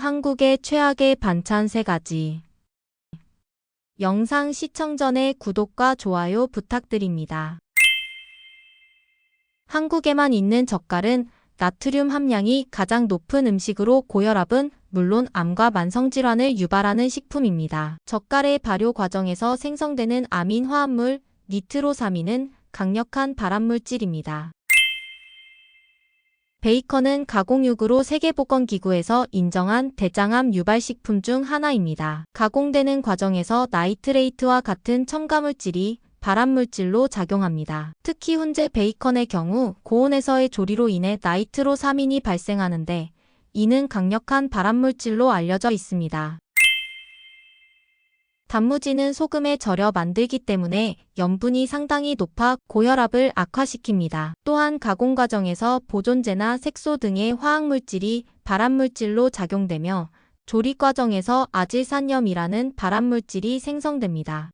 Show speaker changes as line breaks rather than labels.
한국의 최악의 반찬 3가지. 영상 시청 전에 구독과 좋아요 부탁드립니다. 한국에만 있는 젓갈은 나트륨 함량이 가장 높은 음식으로 고혈압은 물론 암과 만성질환을 유발하는 식품입니다. 젓갈의 발효 과정에서 생성되는 아민 화합물 니트로사민은 강력한 발암물질입니다. 베이컨은 가공육으로 세계보건기구에서 인정한 대장암 유발식품 중 하나입니다. 가공되는 과정에서 나이트레이트와 같은 첨가물질이 발암물질로 작용합니다. 특히 훈제 베이컨의 경우 고온에서의 조리로 인해 나이트로사민이 발생하는데 이는 강력한 발암물질로 알려져 있습니다. 단무지는 소금에 절여 만들기 때문에 염분이 상당히 높아 고혈압을 악화시킵니다. 또한 가공 과정에서 보존제나 색소 등의 화학물질이 발암물질로 작용되며 조리 과정에서 아질산염이라는 발암물질이 생성됩니다.